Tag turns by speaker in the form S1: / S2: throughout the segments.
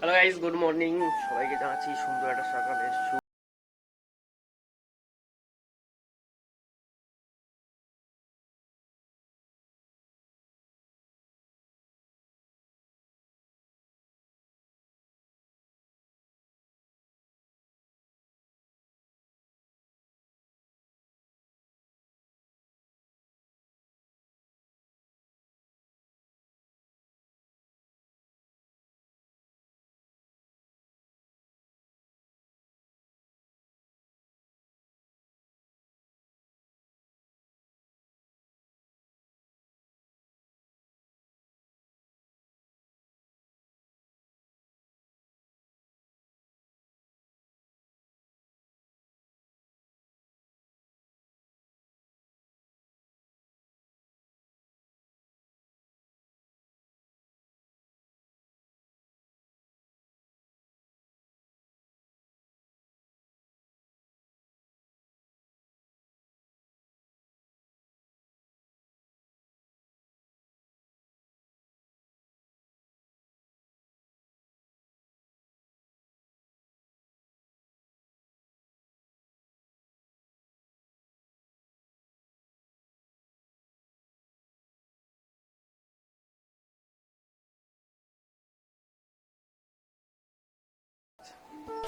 S1: Hello guys good morning সবাইকে জানাচ্ছি সুন্দর একটা সকালে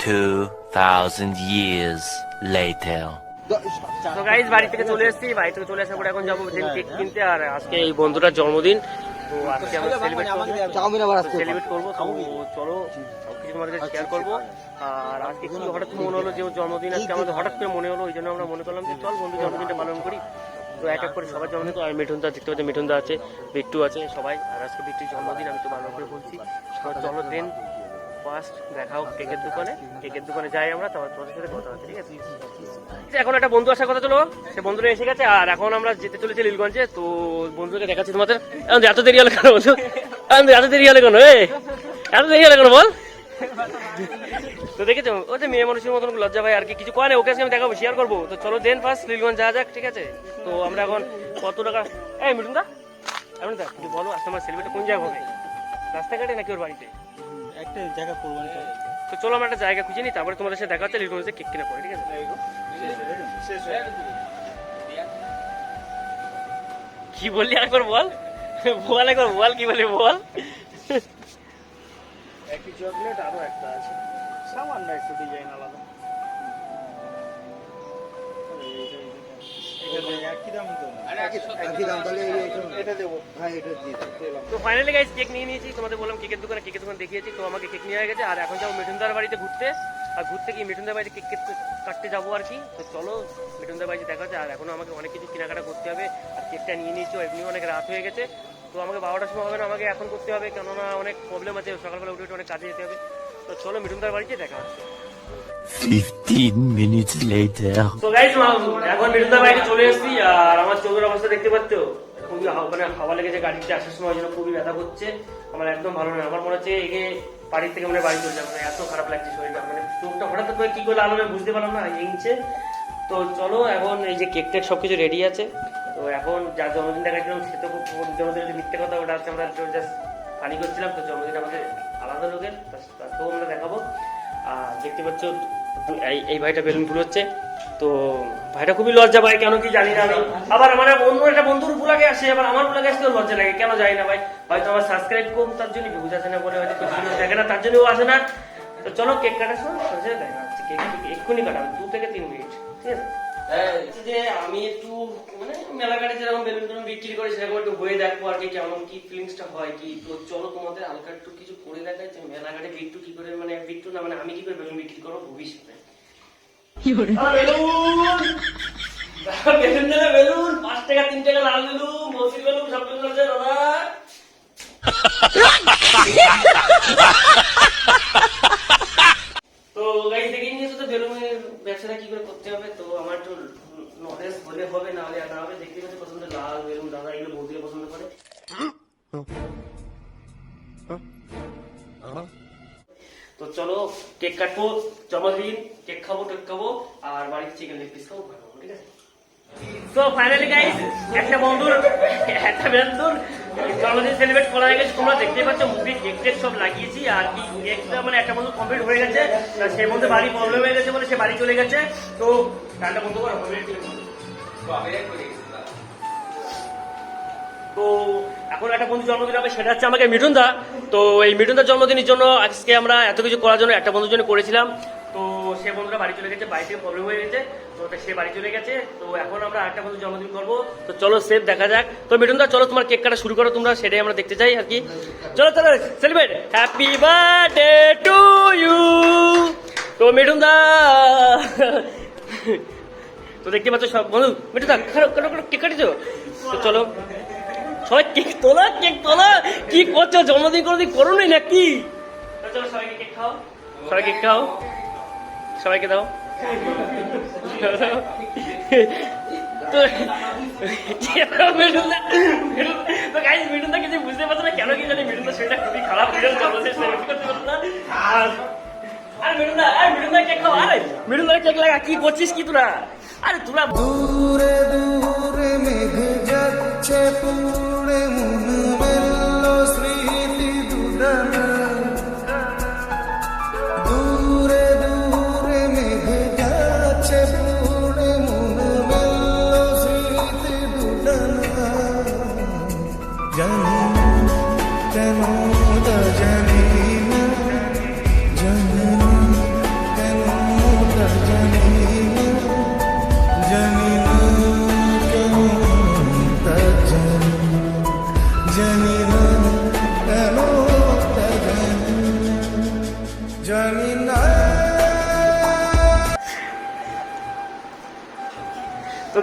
S1: শু-
S2: Two thousand years later.
S1: তো গাইজ বাড়ি থেকে চলে এসেছি, বাড়ি থেকে চলে আসার পরে এখন যাব কেক কিনতে আর আজকে এই বন্ধুটার জন্মদিন। তো আজকে আমরা সেলিব্রেট সেলিব্রেট করব চলো সবকিছু তোমাদের শেয়ার করব। আর আজকে কি হঠাৎ মনে হলো যে জন্মদিন, আজকে আমাদের হঠাৎ করে মনে হলো, ওই জন্য আমরা মনে করলাম যে চল বন্ধু জন্মদিনটা পালন করি। তো এক এক করে সবার জন্মদিন আর মিঠুন দা দেখতে পাচ্ছি মিঠুন দা আছে, বিট্টু আছে সবাই, আর আজকে বিট্টুর জন্মদিন, আমি তো ভালো করে বলছি। তো চলো দেন ফার্স্ট দেখাও কেকের দোকানে। কেকের দোকানে যাই আমরা, তারপর তোমাদের সাথে কথা হচ্ছে ঠিক আছে? এখন একটা বন্ধু আসার কথা চলো সে বন্ধুরা এসে গেছে, আর এখন আমরা যেতে চলেছি লীলগঞ্জে তো বন্ধুকে দেখাচ্ছি তোমাদের। এখন এত দেরি হলো কেন বন্ধু? এখন এত দেরি হলো কেন? এত দেরি হলো কেন বল? তো দেখেছ ও যে মেয়ে মানুষের মতন লজ্জা ভাই, আর কি কিছু না, ওকে আমি দেখাবো শেয়ার করব। তো চলো, দেন ফার্স্ট লীলগঞ্জ যাওয়া যাক, ঠিক আছে? তো আমরা এখন কত টাকা? এই মিঠুন দা এমন দা বলো আজকে আমার সেলিব্রেট কোন জায়গা হবে? রাস্তাঘাটে নাকি ওর বাড়িতে?
S3: একটা জায়গা কোরবানি
S1: তো চলো আমরা একটা জায়গা খুঁজে নিই তারপরে তোমাদের সাথে দেখা হচ্ছে লীলগঞ্জে কেক কিনে পড়ে ঠিক আছে? কি বললি একবার বল? বল একবার বল কি বলি বল?
S3: একই চকলেট আরও একটা আছে। সামান্য একটু ডিজাইন আলাদা। তো।
S1: ফাইনালি গাইস কেক নিয়ে নিয়েছি। তোমাদের বললাম কেকের দোকানে কেকের দোকান দেখিয়েছি। তো আমাকে কেক নিয়ে গেছে। আর এখন যাব মিঠুনদার বাড়িতে ঘুরতে। আর ঘুরতে গিয়ে মিঠুনদার বাড়িতে কেক কেক কাটতে যাব আর কি। তো চলো মিঠুনদার বাড়িতে দেখা হচ্ছে। আর এখনও আমাকে অনেক কিছু কেনাকাটা করতে হবে। আর কেকটা নিয়ে নিয়েছি। এমনি অনেক রাত হয়ে গেছে। তো আমাকে বারোটার সময় হবে না আমাকে এখন করতে হবে। কেননা অনেক প্রবলেম আছে। সকালবেলা উঠে উঠে অনেক কাজে যেতে হবে। তো চলো মিঠুনদার বাড়িতে দেখা হচ্ছে।
S2: Fifteen minutes later.
S1: তো গাইস এখন বাড়িতে চলে এসেছি, আর আমার চোখের অবস্থা দেখতে পাচ্ছ? খুবই মানে হাওয়া লেগেছে গাড়িতে, আসার সময় খুবই ব্যথা করছে। আমার একদম ভালো নয়। আমার মনে হচ্ছে এগে থেকে মানে বাড়ি চলে মানে এত খারাপ লাগছে শরীরটা। মানে চোখটা হঠাৎ করে কি করে আলো বুঝতে পারলাম না তো চলো, এখন এই যে কেক টেক সবকিছু রেডি আছে। তো এখন যার জন্মদিন দেখাচ্ছিলাম সে তো জন্মদিনের যে মিথ্যে কথা, ওটা আজকে আমরা জাস্ট ফানি করছিলাম। তো জন্মদিন আমাদের আলাদা লোকের তাকেও আমরা দেখাবো। আর দেখতে পাচ্ছ, এই এই ভাইটা বেলুন ফুল হচ্ছে। তো ভাইটা খুবই লজ্জা ভাই কেন কি জানি না আমি। আবার আমার অন্য একটা বন্ধুর বুলাকে আসে, আবার আমার বুলাকে আসতে লজ্জা লাগে, কেন জানি না ভাই। হয়তো আমার সাবস্ক্রাইব কম, তার জন্য ভিউজ আসে না বলে হয়তো দেখে না, তার জন্য ও আসে না। তো চলো কেক কাটা হচ্ছে কেক এক্ষুনি কাটাবে, দু থেকে তিন মিনিট ঠিক আছে? যে আমি একটু মানে মেলাঘাটে যেরকম বেলুন টেলুন বিক্রি করি সেরকম একটু বয়ে দেখব আর কি কেমন কি ফিলিংসটা হয় কি। তো চলো তোমাদের হালকা একটু কিছু করে দেখাই যে মেলাঘাটে বিট্টু কি করে মানে বিট্টু না মানে আমি কি করে বেলুন বিক্রি করব ভবিষ্যতে। বেলুন! দেবে বেলুন! পাঁচ টাকা তিন টাকা লাল বেলুন বসির বেলুন সব বেলুন আছে দাদা তো গাইজ দেখে নিয়েছো তো বেলুনের ব্যবসাটা কি করে করতে হবে, তো আমার একটু নলেজ হলে হবে না হলে না হবে। দেখতে পাচ্ছি পছন্দ লাল বেলুন দাদা এগুলো বৌদিরা পছন্দ করে। তো চলো, কেক কাটবো জন্মদিন কেক খাব টেক খাব, আর বাড়িতে চিকেন লেগ পিস খাব, ঠিক আছে? তো ফাইনালি গাইস একটা বন্ধুর একটা বন্ধুর জন্মদিন সেলিব্রেট করা হয়ে গেছে, তোমরা দেখতেই পাচ্ছ মুখে কেক সব লাগিয়েছি, আর কি কেকটা মানে একটা বন্ধু কমপ্লিট হয়ে গেছে সেই মধ্যে বাড়ি প্রবলেম হয়ে গেছে বলে সে বাড়ি চলে গেছে, তো গানটা বন্ধ করো তো এখন একটা বন্ধু জন্মদিন হবে, সেটা হচ্ছে আমাকে মিঠুন দা তো এই মিঠুন দার জন্মদিনের জন্য আজকে আমরা এত কিছু করার জন্য একটা বন্ধুর জন্য করেছিলাম, তো সে বন্ধুরা বাড়ি চলে গেছে বাড়িতে প্রবলেম হয়ে গেছে। তো সে বাড়ি চলে গেছে, তো এখন আমরা একটা বন্ধু জন্মদিন করব। তো চলো, সেফ দেখা যাক। তো মিঠুন দা চলো, তোমার কেক কাটা শুরু করো, তোমরা সেটাই আমরা দেখতে চাই আর কি। চলো চলো celebrate happy birthday to you তো মিঠুন দা তো দেখতে পাচ্ছ সব বন্ধু মিঠুন দা খারো খারো খারো কেক কাটিছো তো চলো, সবাই কেক তোলা কেক তোলা। কি করছ? জন্মদিন কোনোদিন করো নি নাকি? চলো, সবাইকে কেক খাও। সবাই কেক খাও। সবাইকে দাও। কিছু বুঝতে পারছ না কেন কি জানি মিঠুনদা সেটা খুবই খারাপ ভিডিও না আর আরে কেক খাও আরে মিঠুনদা কেক লাগা কি করছিস কি তোরা আরে তোরা
S4: দূরে দূরে মেঘ যাচ্ছে পুড়ে মন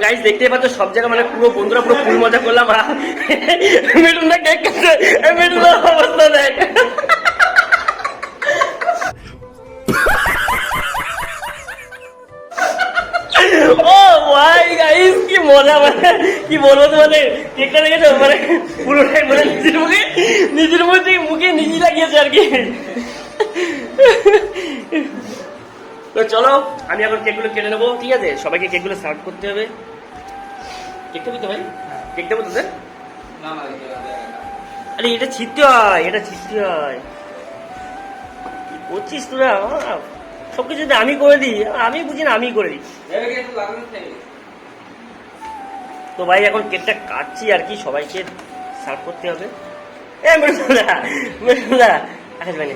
S1: গাইজ দেখতেই পাচ্ছ, সব জায়গায় মানে পুরো বন্ধুরা পুরো ফুল মজা করলাম মিঠুন না কেক মিঠুন চলো আমি এখন কেকগুলো কেটে নেব ঠিক আছে? সবাইকে কেকগুলো সার্ভ করতে হবে। কেক দেবো তো ভাই কেক দেবো তোদের? আরে এটা ছিটতে হয় এটা ছিটতে হয়। কি করছিস তোরা? সব কিছু যদি আমি করে দিই আমি বুঝি না আমি করে দিই। তো ভাই এখন কেকটা কাটছি আর কি সবাইকে সার্ভ করতে হবে। এ আকাশ ভাই নে।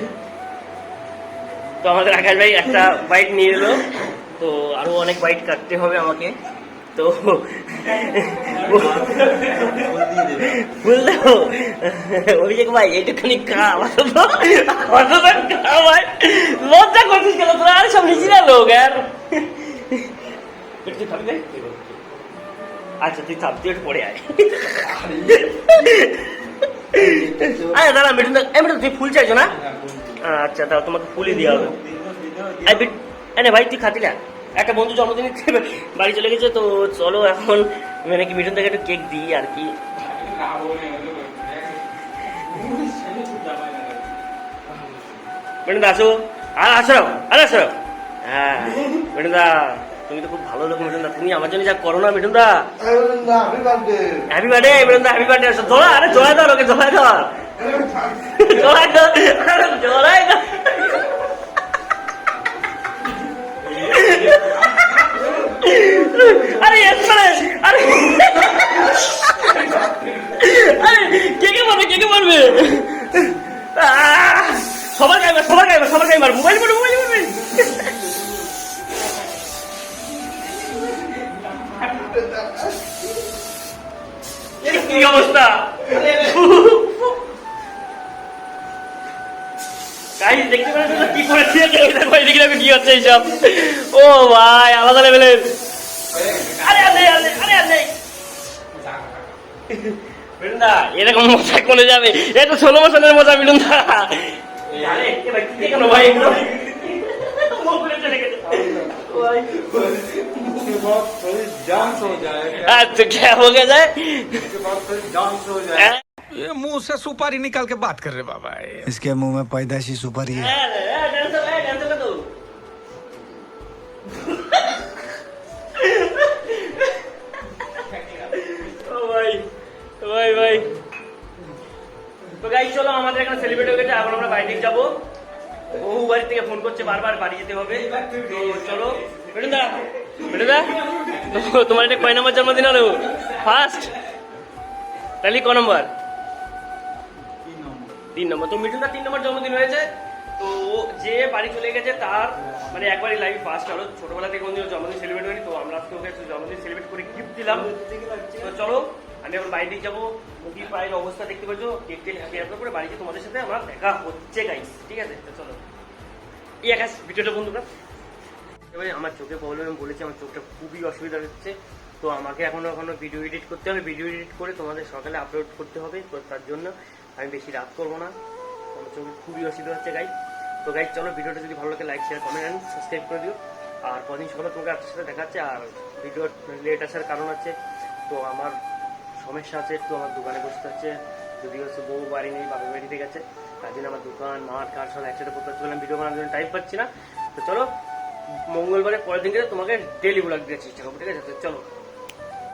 S1: তো আমাদের আকাশ ভাই একটা বাইক নিয়ে এলো। তো আরও অনেক বাইক কাটতে হবে আমাকে। তো বুঝলো অভিষেক ভাই এইটুখানি খা খা ভাই। লজ্জা করছিস কেন? তোরা আর সব নিজেরা লোক আর? আচ্ছা তুই থাম তুই একটু পরে আয়। আরে দাঁড়া মিঠুন এই মিঠুন তুই ফুল চাইছো না? আচ্ছা তাহলে তোমাকে ফুলই দেওয়া হবে। এই বিট এনে ভাই তুই খাতি না একটা বন্ধু জন্মদিন বাড়ি চলে গেছে তো চলো এখন মানে কি মিঠুন থেকে একটু কেক দিই আর কি। মিঠুন আসো। আর আসো আর আসো। হ্যাঁ মিঠুন দা তুমি তো খুব ভালো লোক মিঠুন দা। তুমি আমার জন্য যা করো না মিঠুন দা।
S5: Happy birthday
S1: happy birthday Mithun দা হ্যাপি বার্থডে জোড়া আরে জোড়াই দাও লোকে জোড়াই দাও গাইস দেখতে পাচ্ছেন কি করেছি দেখো এদিকে দেখো কি হচ্ছে এইসব। ও ভাই আলাদা লেভেলের আরে আরে আরে আরে আরে বৃন্দা এরকম মজা করে যাবে। এ তো ষোলো বছরের মজা আরে ভাই কি কেন ভাই এগুলো? মুখ খুলে চলে গেছে। ভাই।
S4: डांस हो जाएगा
S1: अच्छा क्या हो गया जाए
S4: डांस हो
S1: हैं?
S6: ये मुंह से सुपारी निकाल के बात कर रहे बाबा ये
S4: इसके मुंह में पैदाशी सुपारी है
S1: हैं, हैं, डांसर है, डांसर का तो। ओ भाई ओ भाई भाई তো গাই চলো আমাদের এখানে সেলিব্রেট হয়ে গেছে এখন আমরা বাড়ি থেকে যাবো বহু বাড়ি থেকে ফোন করছে, বারবার বাড়ি যেতে হবে। তো চলো মেডুদা মেডুদা তোমার এটা কয় নম্বর জন্মদিন হলো? ফার্স্ট তাহলে ক নম্বর? তিন নম্বর। তো মিঠুনদার তিন নম্বর জন্মদিন হয়েছে। তো যে বাড়ি চলে গেছে, তার মানে একবারই লাইফ ফার্স্ট হলো। ছোটবেলা থেকে কোনদিন জন্মদিন সেলিব্রেট হয়নি, তো আমরা আজকে ওকে জন্মদিন সেলিব্রেট করে গিফট দিলাম। তো চলো আমি এখন দিকে যাব। মুরগির পায়ের অবস্থা দেখতে পাচ্ছ কেক টেক হ্যাপি করে বাড়িতে তোমাদের সাথে আমার দেখা হচ্ছে গাইস ঠিক আছে? চলো। এই একা ভিডিওটা বন্ধুরা এবারে আমার চোখে প্রবলেম আমি বলেছি, আমার চোখটা খুবই অসুবিধা হচ্ছে। তো আমাকে এখনও এখনও ভিডিও এডিট করতে হবে। ভিডিও এডিট করে তোমাদের সকালে আপলোড করতে হবে। তো তার জন্য আমি বেশি রাত করব না। আমার চোখে খুবই অসুবিধা হচ্ছে গাই তো গাই চলো ভিডিওটা যদি ভালো লাগে like share comment and subscribe করে দিও। আর কদিন সকালে তোমাকে আপনার সাথে দেখাচ্ছে, আর ভিডিও লেট আসার কারণ আছে তো আমার সমস্যা আছে একটু আমার দোকানে বসতে হচ্ছে। যদি হচ্ছে বউ বাড়ি নেই বাপের বাড়িতে গেছে, তার জন্য আমার দোকান, মাঠ কার সব একসাথে করতে হচ্ছে ভিডিও বানানোর জন্য টাইম পাচ্ছি না। তো চলো মঙ্গলবারের পরের দিনকে তোমাকে ডেলি ব্লগ দেওয়ার চেষ্টা করব ঠিক আছে? তো চলো।